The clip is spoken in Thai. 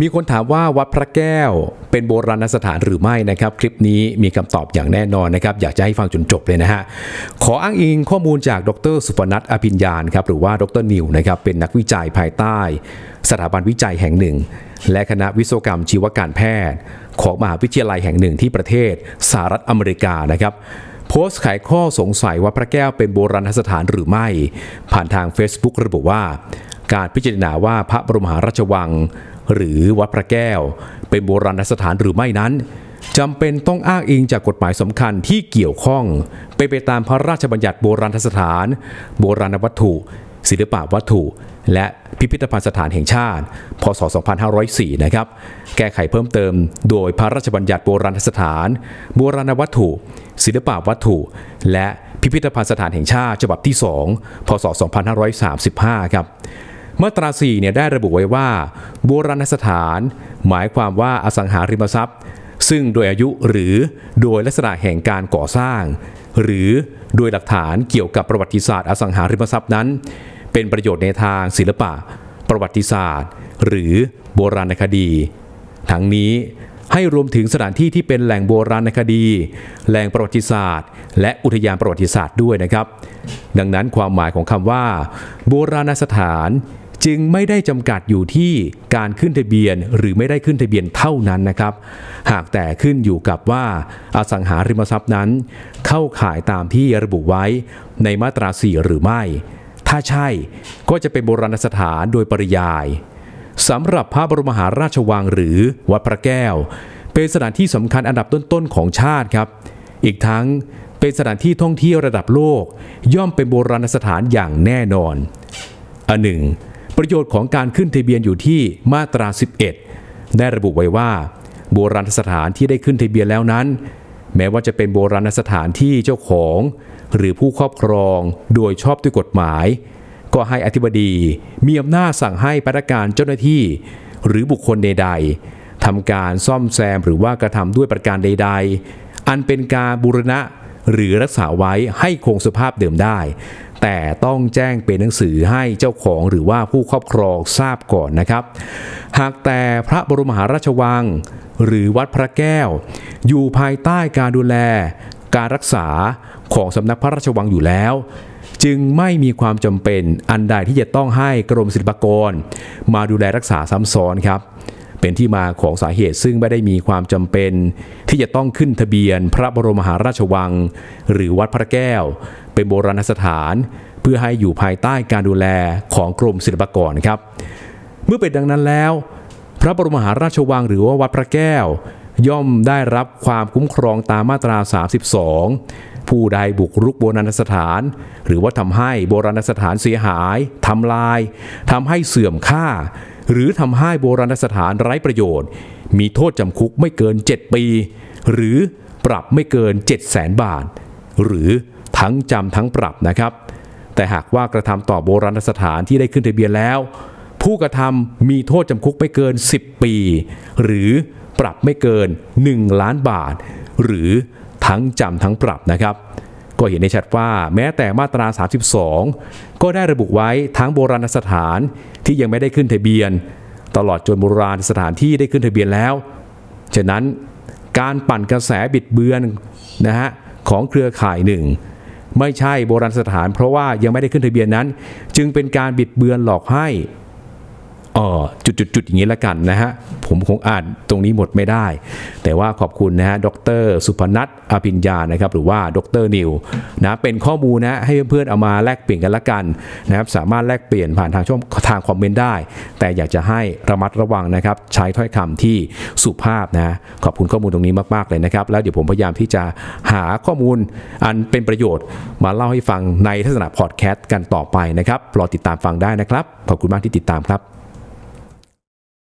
มีคนถามว่าวัดพระแก้วเป็นโบราณสถานหรือไม่นะครับ คลิปนี้มีคำตอบอย่างแน่นอนนะครับ อยากจะให้ฟังจนจบเลยนะฮะ ขออ้างอิงข้อมูลจากดรสุพนัทอภิญญาณครับหรือว่าดรนิวนะครับเป็นนักวิจัยภายใต้ สถาบันวิจัยแห่งหนึ่ง และคณะวิศวกรรมชีวการแพทย์ ของมหาวิทยาลัยแห่งหนึ่งที่ประเทศสหรัฐอเมริกานะครับโพสต์ไขข้อสงสัยว่าพระแก้วเป็นโบราณสถานหรือไม่ ผ่านทาง Facebook ระบุว่า การพิจารณาว่าพระบรมหาราชวัง หรือวัดพระแก้ว เป็นโบราณสถานหรือไม่นั้นจำเป็นต้องอ้างอิงจากกฎหมายสำคัญที่เกี่ยวข้อง ไปไปตามพระราชบัญญัติโบราณสถาน โบราณวัตถุ ศิลปะวัตถุ และพิพิธภัณฑ์สถานแห่งชาติ พศ 2504 นะครับ แก้ไขเพิ่มเติมโดยพระราชบัญญัติโบราณสถาน โบราณวัตถุ ศิลปะวัตถุ และพิพิธภัณฑ์สถานแห่งชาติ ฉบับที่ 2 พศ 2535 ครับ มาตรา4เนี่ยได้ระบุไว้ว่า โบราณสถาน หมายความว่าอสังหาริมทรัพย์ ซึ่งโดยอายุหรือโดยลักษณะแห่งการก่อสร้าง หรือโดยหลักฐานเกี่ยวกับประวัติศาสตร์อสังหาริมทรัพย์นั้น เป็นประโยชน์ในทางศิลปะ ประวัติศาสตร์ หรือโบราณคดี ทั้งนี้ให้รวมถึงสถานที่ที่เป็นแหล่งโบราณคดี แหล่งประวัติศาสตร์ และอุทยานประวัติศาสตร์ด้วยนะครับ ดังนั้นความหมายของคำว่า โบราณสถาน จึงไม่ได้จำกัดอยู่ที่การขึ้นทะเบียนหรือไม่ได้ขึ้นทะเบียนเท่านั้นนะครับ หากแต่ขึ้นอยู่กับว่าอสังหาริมทรัพย์นั้น เข้าข่ายตามที่ระบุไว้ในมาตรา 4 หรือไม่ ถ้าใช่ก็จะเป็นโบราณสถานโดยปริยายสำหรับพระบรมมหาราชวังหรือวัดพระแก้ว เป็นสถานที่สำคัญอันดับต้นๆของชาติครับ อีกทั้งเป็นสถานที่ท่องเที่ยวระดับโลก ย่อมเป็นโบราณสถานอย่างแน่นอนอันหนึ่ง ประโยชน์ของการขึ้นทะเบียนอยู่ที่มาตรา 11 ได้ระบุไว้ว่า โบราณสถานที่ได้ขึ้นทะเบียนแล้วนั้น แม้ว่าจะเป็นโบราณสถานที่เจ้าของ หรือผู้ครอบครองโดยชอบด้วยกฎหมาย ก็ให้อธิบดีมีอำนาจสั่งให้พนักงานเจ้าหน้าที่ หรือบุคคลใดๆทำการซ่อมแซมหรือว่ากระทำด้วยประการใด ๆ อันเป็นการบูรณะ หรือรักษาไว้ให้คงสภาพเดิมได้ แต่ต้องแจ้งเป็นหนังสือให้เจ้าของหรือว่าผู้ครอบครองทราบก่อนนะครับ หากแต่พระบรมมหาราชวัง หรือวัดพระแก้ว อยู่ภายใต้การดูแล การรักษาของสำนักพระราชวังอยู่แล้วจึงไม่มีความจำเป็นอันใดที่จะต้องให้กรมศิลปากร มาดูแลรักษาซ้ำซ้อนครับ เป็นที่มาของสาเหตุซึ่งไม่ได้มีความจำเป็น ที่จะต้องขึ้นทะเบียนพระบรมมหาราชวัง หรือวัดพระแก้ว เป็นโบราณสถาน เพื่อให้อยู่ภายใต้การดูแลของกรมศิลปากรครับ เมื่อเป็นดังนั้นแล้ว พระบรมมหาราชวังหรือว่าวัดพระแก้ว ย่อมได้รับความคุ้มครองตามมาตรา 32ผู้ใดบุกรุกโบราณสถาน หรือว่าทำให้โบราณสถานเสียหายทำลายทำให้เสื่อมค่า หรือทำให้โบราณสถานไร้ประโยชน์ มีโทษจำคุกไม่เกิน 7 ปี หรือปรับไม่เกิน 7 0 0 0 0 0บาท หรือทั้งจำทั้งปรับนะครับ แต่หากว่ากระทำต่อโบราณสถานที่ได้ขึ้นทะเบียนแล้ว ผู้กระทำมีโทษจำคุกไม่เกิน 10 ปี หรือปรับไม่เกิน 1 ล้านบาท หรือทั้งจำทั้งปรับนะครับ ก็เห็นได้ชัดว่าแม้แต่มาตรา 32 ก็ได้ระบุไว้ทั้งโบราณสถานที่ยังไม่ได้ขึ้นทะเบียน ตลอดจนโบราณสถานที่ได้ขึ้นทะเบียนแล้ว ฉะนั้นการปั่นกระแสบิดเบือนนะฮะของเครือข่ายหนึ่งไม่ใช่โบราณสถาน เพราะว่ายังไม่ได้ขึ้นทะเบียนนั้น จึงเป็นการบิดเบือนหลอกให้ เออจุดๆๆอย่างนี้ละกันนะฮะ ผมคงอ่านตรงนี้หมดไม่ได้ แต่ว่าขอบคุณนะฮะดรสุพนัทอภิญญานะครับ หรือว่าดรนิวนะเป็นข้อมูลนะให้เพื่อนๆเอามาแลกเปลี่ยนกันละกันนะครับ สามารถแลกเปลี่ยนผ่านทางช่องทางคอมเมนต์ได้ แต่อยากจะให้ระมัดระวังนะครับ ใช้ถ้อยคำที่สุภาพนะขอบคุณข้อมูลตรงนี้มากๆเลยนะครับ แล้วเดี๋ยวผมพยายามที่จะหาข้อมูลอันเป็นประโยชน์ มาเล่าให้ฟังในทัศนะพอดแคสต์กันต่อไปนะครับรอติดตามฟังได้นะครับขอบคุณมากที่ติดตามครับ